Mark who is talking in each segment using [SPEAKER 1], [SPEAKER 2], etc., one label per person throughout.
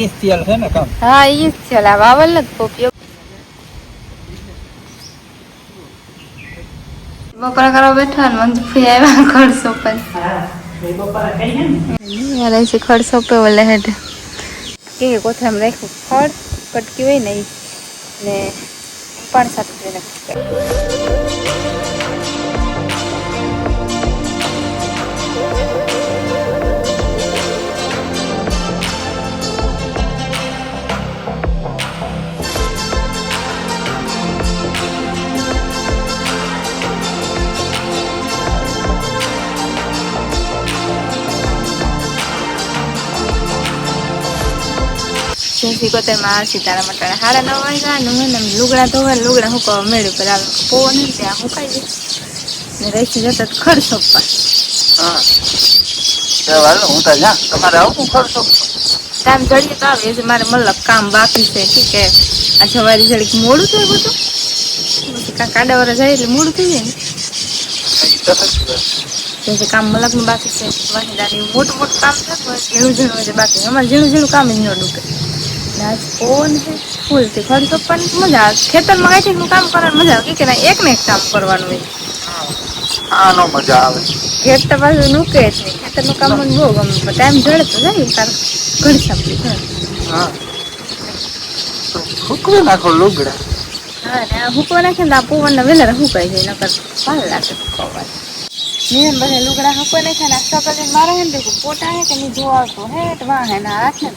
[SPEAKER 1] ઈ છે ને કામ
[SPEAKER 2] હા ઈ જ વાવલ નથી પોપિયો બપોરા કરવા બેઠા ને મંજુ ફી આવ્યા ખડ સોપન યાર ऐसे ખડ સોપે ઓલે હેડ કે કોથરામ રાખ્યું ખડ કટકી હોય ને ને પાણી સાથે જોઈને જેસી કોતરમાં તારા મટાણા હાડા નવ વાગ્યા અને હું ને લુગડા ધોવા ને લુગડા હુકવા મેળ્યું પર આવે. નહીં ને ત્યાં હુકાઈ દે ને રહી જતા ખડ સોપવા.
[SPEAKER 1] હા. તે વાલો હું તો જા તમારે આવું ખર્ચો
[SPEAKER 2] ટાઈમ જડીએ તો આવે છે મારે મતલબ કામ બાકી છે. ઠીક કે આ જવારી જડીક મોડું થયું બધું. કાં કાડા વાળા જાય એટલે મોડું થઈ જાય ને.
[SPEAKER 1] તો નથી વાત.
[SPEAKER 2] જેમ કે કામ મલકનું બાકી છે. વાહિદાની મોટું મોટું કામ થતું હોય ઝીણું ઝીણું બાકી અમારે ઝીણું ઝીણું કામ જ ન ને આજ પવનથી મજા આવે. ખેતરમાં કાંઈ નું કામ કરવાની મજા આવે. કે ના એક ને એક કામ કરવાનું હોય.
[SPEAKER 1] આ મજા આવે.
[SPEAKER 2] ખેત તો પાછું નુકે જ નહીં. ખેતરનું કામ મને બહુ ગમે. પણ ટાઈમ જડે તો જાય તાર ઘડી સાંભળી
[SPEAKER 1] હા. તો નાખો લુગડા.
[SPEAKER 2] હા ને આ હુકવા નાખે ને આ વેલા હુકાઈ જાય નકર પાલ લાગે નીરન બધા લુગડા હુકવા નાખે ને આ સકલે મારે હે ને પોટા હે કે નહીં જોવા આવતો હે તો વાહ હે ને હાથ ને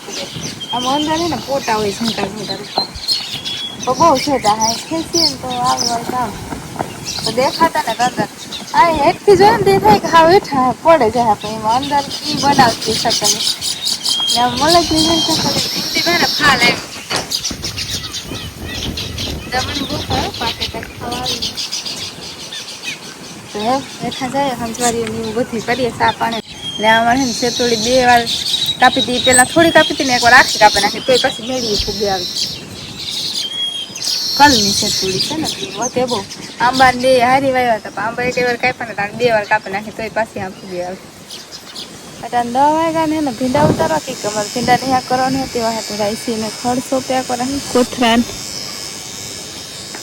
[SPEAKER 2] આમ અંદર હે ને પોટા હોય ઝંકા ઝંકા રૂપા તો બહુ છે તા હા ખેંચીએ ને તો આવે કામ. તો દેખાતા ને અંદર આ હેઠથી જોઈએ ને થાય કે હા હેઠા પડે જાય પણ એમાં. અંદર ઈ બનાવતી સકલે. ને આમ મલકની જેમ સકલે ઊંધી ભારે ફાલ આવી તમને બહુ પાકે કાંઈ ખાવાનું. તો હે હેઠા જાય હંસવારી એવું બધું કરીએ સા પાણી ને છે ને સેતોડી બે વાર કાપી હતી પેલા થોડી કાપી હતી ને એકવાર આખી કાપી નાખી તોય પછી મેળવી ફૂગે આવી. કલની સેતુડી છે ને વધે બહુ. આંબા ને બે હારી વાવ્યા હતા પણ આંબા એક વાર કાપ્યા ને તાણે બે વાર કાપી નાખી તોય પાછી આમ ફૂગે આવી. એટલે દવા વાગ્યા ને એને ભીંડા ઉતારવા કે અમારે ભીંડા નહીં કરવાની હતી વાહ તો રાઈસી ને ખડ સોંપ્યા કરે કોથરાન.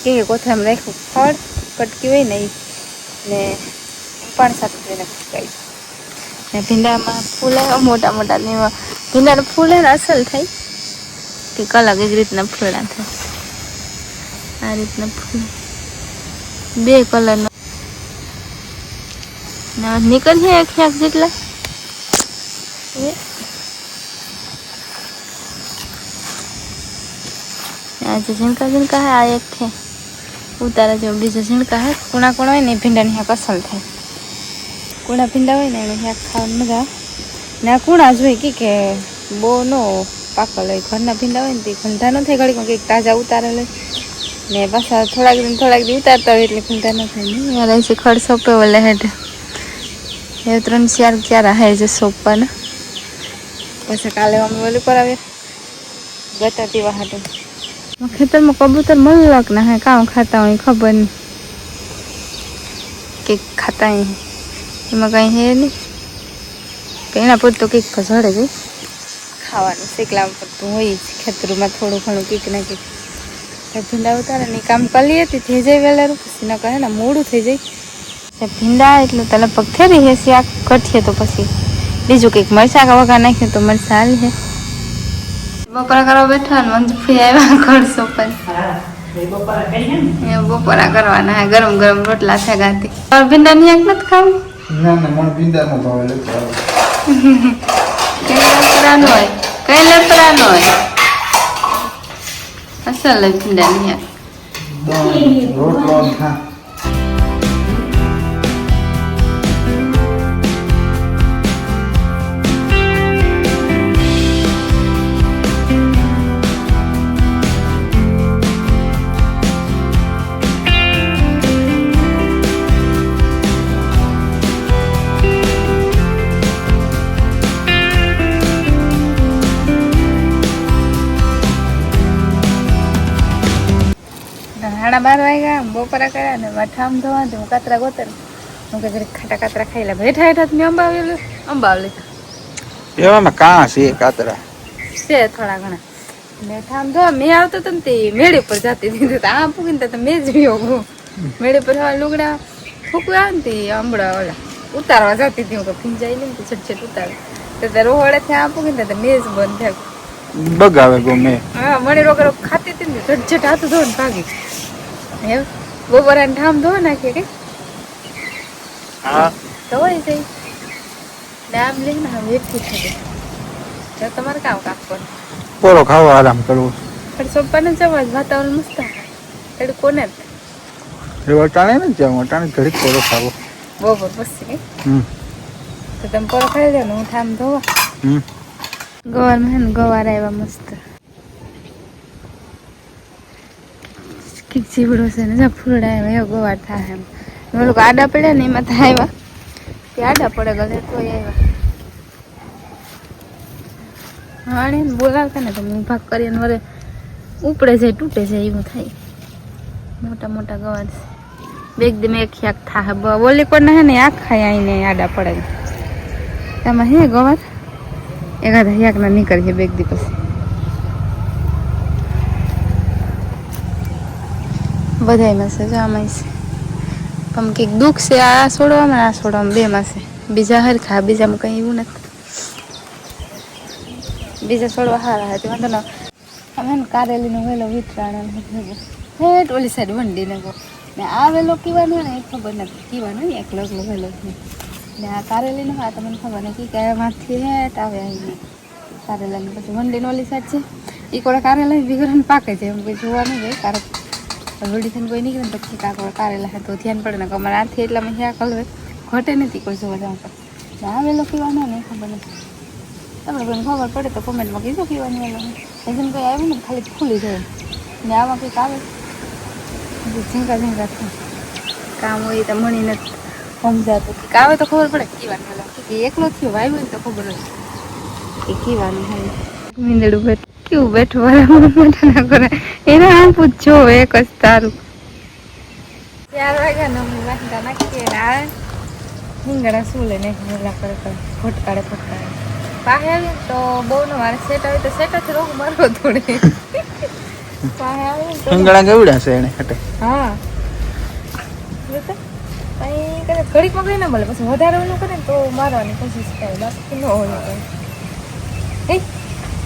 [SPEAKER 2] કે કોથરામાં રાખ્યું? ખડ કટકી હોય ને ઈ. ને પણ સાથે જોઈને ફૂંકાઈ ને ભીંડામાં ફૂલ મોટા મોટા ને એમાં ભીંડાનું અસલ થાય કે અલગ એક રીતના ફૂલા થાય. આ રીતના ફૂલ. બે કલરનો. નીકળશે એક ક્યાંક જેટલા. એ આ જે ઝીણકા ઝીણકા હે આ એક છે. ઉતારા જેવો બીજા ઝીણકા હે. કુણા કુણા હોય ને એ ભીંડાની હાક અસલ થાય. કુણા ભીંડા હોય ને એને હાક ખાવાની મજા ને આ કુણા જ હોય કે બહુ નો પાકલ હોય. ઘરના ભીંડા હોય ને તે ગંધા ન થાય ઘડીક કંઈક તાજા ઉતારેલ હોય ને પાછા થોડાક દિન, થોડાક દી ઉતારતા હોય એટલે ગંધા ન થાય. ને યાર છે ખડ સોંપે વલે હેઠ. એ ત્રણ ચાર ક્યારે હે છે સોંપવાના. પછી કાલે અમે ઓલું કરાવીએ. ગતાતી વાહાટે ખેતરમાં કબૂતર મલક ના હે કામ ખાતા હોય, ખબર નહીં. કે ખાતા એમાં કઈ હે નહીં. કે એના તો કંઈક જડે છે. ખાવાનું શેકલા તો હોય જ. ખેતરમાં થોડું ઘણું કીક ના કીક ભીંડા ઉતારે ને કામ કરી હતી, થઈ જાય વહેલા પછી ન કહે ને મોડું થઈ જાય. ભીંડા એટલું તો લગભગ થઈ રહી છે આ કઠીએ તો પછી. બીજું કંઈક મરચા વગા નાખ્યું તો મરચા હાલી છે બપોરા કરવા બેઠા ને મંજુ ફી આવ્યા કરશો પણ એ બપોરા કરવાના હે ગરમ ગરમ રોટલા છે ગાતી. ભીંડા ની આંખ નથી ખાવું?
[SPEAKER 1] ના ના મને ભીંડા નો
[SPEAKER 2] ભાવે. લપડા નો હોય કઈ લપડા નો હોય. અસલ ભીંડા ની આંખ.
[SPEAKER 1] રોટલો ખા
[SPEAKER 2] સાડા બાર વાગ્યા બપોરા કર્યા ને મઠામ ધોવા હું કાતરા ગોતર હું કે જરીક ખાટા કાતરા ખાઈ લે. હેઠા હેઠા મેં અંબાવી અંબાવલી લીધા
[SPEAKER 1] એવામાં કાં છે કાતરા?
[SPEAKER 2] છે થોડા ઘણા. મેઠામ ઠામ જો મેં આવતો તો ને તે મેળે પર જતી હતી. તો આ પૂગીને તો મેં જ રહ્યો મેળે પર હવા લુગડા ફૂકવા ને તે હમણાં ઓલા. ઉતારવા જતી હતી. હું તો ભીંજાઈ ને તો છટ છટ ઉતાર. તો તે રોહડે ત્યાં આ પૂગીને તો મેં જ બંધ થયા.
[SPEAKER 1] બગાવે ગમે
[SPEAKER 2] હા મને રોગ ખાતી હતી ને છટ છટ હાથ ધોઈને ભાગી. એમ બપોરાને ઠામ ધોવા નાખીએ કે?
[SPEAKER 1] હા.
[SPEAKER 2] ધોવાઈ જઈ આમ લઈને હવે થઈ ગયું તો તમારે કામ કાપવાનું.
[SPEAKER 1] પોરો ખાવા આરામ કરવો
[SPEAKER 2] પણ સોપાને જવા જ વાતાવરણ મસ્ત એટલે કોને
[SPEAKER 1] એ વટાણે ને જાવ વટાણે ઘડીક પોરો ખાવો.
[SPEAKER 2] બરોબર પછી
[SPEAKER 1] હમ.
[SPEAKER 2] તો તમે પોરો ખાઈ લો ને હું ઠામ ધોવા.
[SPEAKER 1] હમ.
[SPEAKER 2] ગવારમાં હે ને ગવાર આવ્યા મસ્ત. કીક જીવડો છે ને જ્યાં ફૂલડા આવ્યા એવો ગોવાર થાય એમ. ને લોકો આડા પડ્યા ને, એમાં થાય આવ્યા તે આડા પડે ગલે તો આવ્યા હા ને બોલાવતા ને તમે ઊભા કરીને વરે ઉપડે જાય, તૂટે જાય, એવું થાય. મોટા મોટા ગવાર છે. બેગ દી મેં એક થા બોલી કોણ હે ને આખા આઈને આડા પડે એમાં હે ગવાર? એકાદ યાક ના નીકળી છે બેગ દી પછી. બધાયમાં છે આમાં છે આમ કંઈક દુઃખ છે, આ છોડવામાં આ છોડવામાં બેમાં છે બીજા હરખા બીજામાં કંઈ એવું નથી. બીજા છોડવા સારા હતી વાંધો ના અમે કારેલીનો વહેલો વિતરાણ હેઠ ઓલી સાઈડ વંડીને ગો. ને આ વેલો કીવાનો ને, એ ખબર નથી. કીવાનો ને, એકલો એકલો વેલો ને આ કારેલીનો હા તમને ખબર નથી કે એમાંથી હેઠ આવે આવીને કારેલાની, પછી વંડીનો ઓલી સાઈડ છે. એ કોળે કારેલા વિગરણ પાકે છે, એમ કોઈ જોવા નહીં જાય, કારણ વડી થઈને કોઈ નીકળે ને પછી કાકો કારેલા તો ધ્યાન પડે ને કે અમારે આથી એટલામાં હેક હલવે ઘટે નથી કોઈ જોવા જવા પર ને વેલો કીવાનો ને એ ખબર નથી. તમને કોઈને ખબર પડે તો કોમેન્ટમાં કીધું કીવાની વેલો એજન કંઈ આવ્યું ને ખાલી ખુલી જાય. ને આમાં કંઈક આવે. ઝીંકા ઝીંકા થાય. કામ હોય તો મણી નથી સમજાતું. કંઈક આવે તો ખબર પડે. કીવાનું વેલો કે એકલો થયો વાય ને તો ખબર જ કે કીવાનું હોય. મીંદડું બેઠ કેવું બેઠું વાળા મોટા ના કરે. એને આમ પૂછજો એક જ તારું. ચાર વાગ્યા ને અમે વાંચતા નાખીએ ને આ રીંગણા શું લઈને ઓલા કરે કરે ફટકાડે ફટકાડે પાસે આવીએ તો બહુ નો મારે સેટ આવે તો સેટ જ રોગ મારો થોડે. પાસે તો
[SPEAKER 1] રીંગણા કેવડા છે એને હટે.
[SPEAKER 2] હા. અહીં કરે ઘડીકમાં કઈ ના મળે પછી વધારે ઓલું કરે ને તો મારવાની કોશિશ કરે બાકી ન હોય એ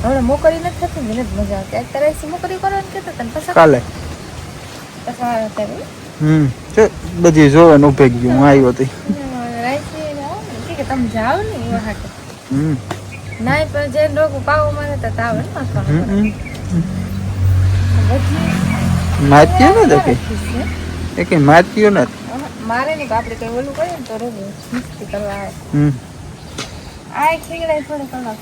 [SPEAKER 2] હવે મોકરી નથી થતી મને જ મજા આવતી અત્યારે એસી મોકરી કરવાની કહેતો તને પછી?
[SPEAKER 1] કાલે. હમ છે બધી જોવે ને ઉભે ગયું હું આવ્યો હતી.
[SPEAKER 2] ને ને છે, તમે જાઓ ને એવા હાટે.
[SPEAKER 1] હમ.
[SPEAKER 2] નાય પણ જે લોકો પાવો મારે તો તાવ ને
[SPEAKER 1] માત્યો ને તો કે?
[SPEAKER 2] રાખી
[SPEAKER 1] એ કે માત્યો ને
[SPEAKER 2] મારે નહીં આપણે કઈ ઓલું કરીએ ને તો રોગ કરવા આવે.
[SPEAKER 1] હમ.
[SPEAKER 2] આ ખીગડા થોડે કલાક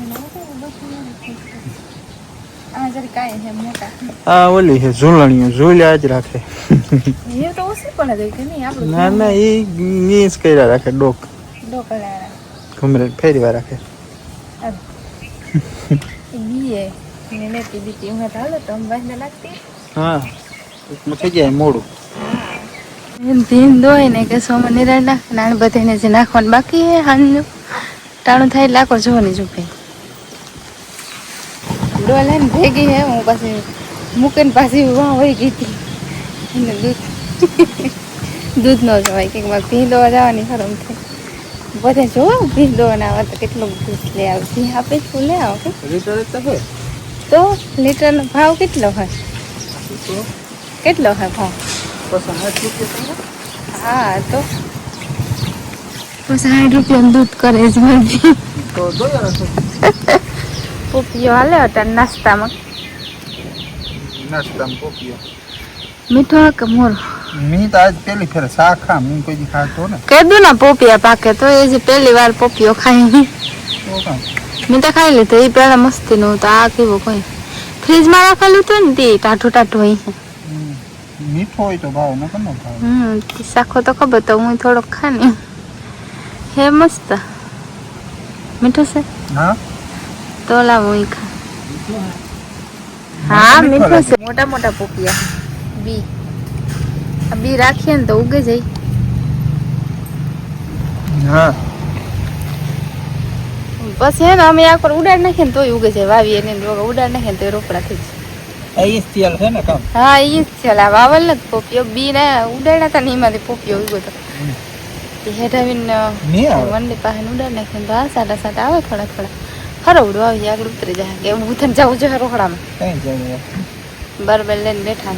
[SPEAKER 2] આ જરી કાંઈ છે મોટા.
[SPEAKER 1] આ ઓલી છે ઝૂલણીઓ ઝૂલ્યા જ રાખે.
[SPEAKER 2] એ તો ઓછી પણ હતી કે નહીં આપણું
[SPEAKER 1] ના ના એ મીસ કર્યા રાખે ડોક.
[SPEAKER 2] ડોકલા
[SPEAKER 1] ઘુમરે ફેરવા રાખે.
[SPEAKER 2] બીએ ને લેતી બીતી હું હાલો તો અંબાઈને લાગતી.
[SPEAKER 1] હા થઈ જાય મોડું.
[SPEAKER 2] ધીન દોય ને કે સોમાં નિરાળ નાખ નાણ બધાને જે નાખવાનું બાકી હે હાંજનું. ટાણું થાય આખો જોવાની જો ડોલ હે ભેગી હે હું પાછી મૂકીને પાછી વાહ વહી ગઈ હતી. એને દૂધ દૂધ ન જવાય કે મારે ભી દોવા જવાની ખરમ થાય. બધે જો ભી દોવાના આવે તો કેટલું દૂધ લે આવે. ભી આપે જ લે આવો કે?
[SPEAKER 1] લીટર તો
[SPEAKER 2] લીટરનો ભાવ કેટલો હોય? કેટલો હોય ભાવ? હા તો સાઠ રૂપિયાનું દૂધ કરે જ મારી.
[SPEAKER 1] તો જોયા રાખો
[SPEAKER 2] પોપીઓ હાલે હતા નાસ્તામાં.
[SPEAKER 1] નાસ્તામાં પોપીઓ
[SPEAKER 2] મીઠો કે મોરો?
[SPEAKER 1] મી તો આજ પેલી ફેર શાક ખા મી કોઈ દી ખાતો ને.
[SPEAKER 2] કીધું ને પોપિયા પાકે તો એ જે પહેલી વાર પોપિયો ખાઈ મેં તો ખાઈ લીધો એ પેલા મસ્તી નું તો આ કેવું કોઈ? ફ્રીજમાં રાખેલું હતું ને તે ટાઢું ટાઢું હોય
[SPEAKER 1] મીઠો હોય તો ભાવ ન ભાવ.
[SPEAKER 2] હમ શાખો તો ખબર તો હું થોડોક ખાની. હે મસ્ત. મીઠું છે?
[SPEAKER 1] હા?
[SPEAKER 2] તો લાવો ખા હા? મીઠું છે. મોટા મોટા પોપિયા. બી. આ બી રાખીએ ને તો ઉગે જાય.
[SPEAKER 1] હા.
[SPEAKER 2] પછી હે ને અમે આ પર ઉડાડ નાખીએ ને તોય ઉગે છે વાવી એને રોગ. ઉડાડ નાખીએ ને તોય રોપડા થઈ જાય.
[SPEAKER 1] એ છે ને કામ?
[SPEAKER 2] હા ઈ જ છે આ વાવલ ને પોપિયો. બી ને ઉડાડ્યા હતા ને એમાંથી પોપિયો ઉગ્યો હતો એ હેઠાવીને મંડી પાસે ઉડાડ નાખીને તો આ સાટા સાટા આવે થોડા થોડા હરવડું આવી આગળ ઉતરી જાય. કે ઊભું થઈને જવું જોઈએ રોકડામાં
[SPEAKER 1] કઈ જરૂર
[SPEAKER 2] લઈને બેઠા